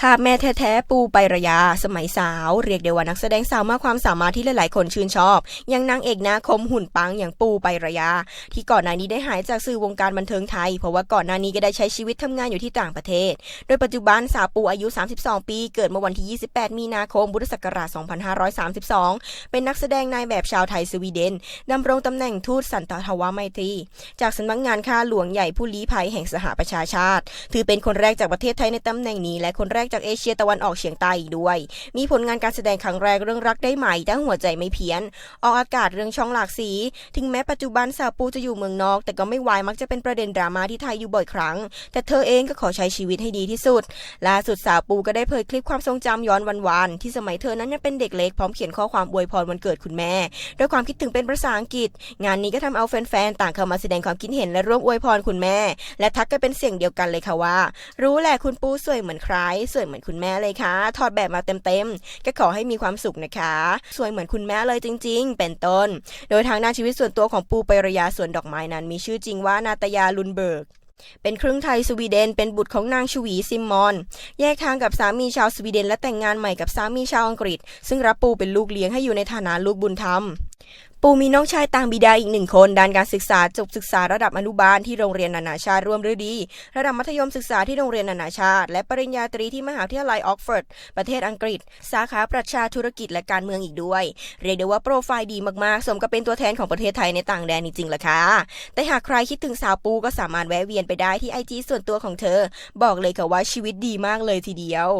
ภาพแม่แท้ๆปูไประยา สมัยสาว เรียกได้ว่านักแสดงสาวมากความสามารถที่หลายๆคนชื่นชอบ อย่างนางเอกหนาคมหุ่นปังอย่างปูไประยา ที่ก่อนหน้านี้ได้หายจากสื่อวงการบันเทิงไทย เพราะว่าก่อนหน้านี้ก็ได้ใช้ชีวิตทำงานอยู่ที่ต่างประเทศ โดยปัจจุบันสาวปูอายุ 32 ปี เกิดเมื่อวันที่ 28 มีนาคมพุทธศักราช 2532 เป็นนักแสดงนายแบบชาวไทยสวีเดนดำรงตำแหน่งทูตสันตทวาไมตรี จากสำนักงานข้าหลวงใหญ่ผู้ลี้ภัยแห่งสหประชาชาติ ถือเป็นคนแรกจากประเทศไทยในตำแหน่งนี้และคนแรกจากเอเชียตะวันออกเฉียงใต้อีกด้วย มีผลงานการแสดงครั้งแรกเรื่องรักได้ใหม่แต่หัวใจไม่เพี้ยน ออกอากาศเรื่องช่องหลากสี ถึงแม้ปัจจุบันสาวปูจะอยู่เมืองนอก แต่ก็ไม่วายมักจะเป็นประเด็นดราม่าที่ไทยอยู่บ่อยครั้ง แต่เธอเองก็ขอใช้ชีวิตให้ดีที่สุด ล่าสุดสาวปูก็ได้เผยคลิปความทรงจำย้อนวันๆที่สมัยเธอนั้นยังเป็นเด็กเล็กพร้อมเขียนข้อความอวยพรวันเกิดคุณแม่ด้วยความคิดถึงเป็นภาษาอังกฤษ งานนี้ก็ทำเอาแฟนๆต่างเข้ามาแสดงความคิดเห็นและร่วมอวยพรคุณแม่ และทักกันเป็นเสียงเดียวกันเลยค่ะว่า รู้แหละคุณปูสวยเหมือนใครสวยเหมือนคุณแม่เลยค่ะ ถอดแบบมาเต็มๆ ก็ขอให้มีความสุขนะคะ สวยเหมือนคุณแม่เลยจริง ๆ เป็นต้น โดยทางด้านชีวิตส่วนตัวของปูไปรยาสวนดอกไม้นั้น มีชื่อจริงว่านาตยาลุนเบิร์กเป็นครึ่งไทยสวีเดน เป็นบุตรของนางชวีซิมมอน แยกทางกับสามีชาวสวีเดนและแต่งงานใหม่กับสามีชาวอังกฤษ ซึ่งรับปูเป็นลูกเลี้ยงให้อยู่ในฐานะลูกบุญธรรม ปูมีน้องชายต่างบิดาอีกหนึ่งคน ด้านการศึกษาจบศึกษาระดับอนุบาลที่โรงเรียนนานาชาติร่วมฤดี ระดับมัธยมศึกษาที่โรงเรียนนานาชาติ และปริญญาตรีที่มหาวิทยาลัยออกฟอร์ดประเทศอังกฤษ สาขาประชาธุรกิจและการเมืองอีกด้วย เรียกได้ว่าโปรไฟล์ดีมากๆ สมกับเป็นตัวแทนของประเทศไทยในต่างแดนจริงๆล่ะค่ะ แต่หากใครคิดถึงสาวปูก็สามารถแวะเวียนไปได้ที่ไอจีส่วนตัวของเธอ บอกเลยค่ะว่าชีวิตดีมากเลยทีเดียว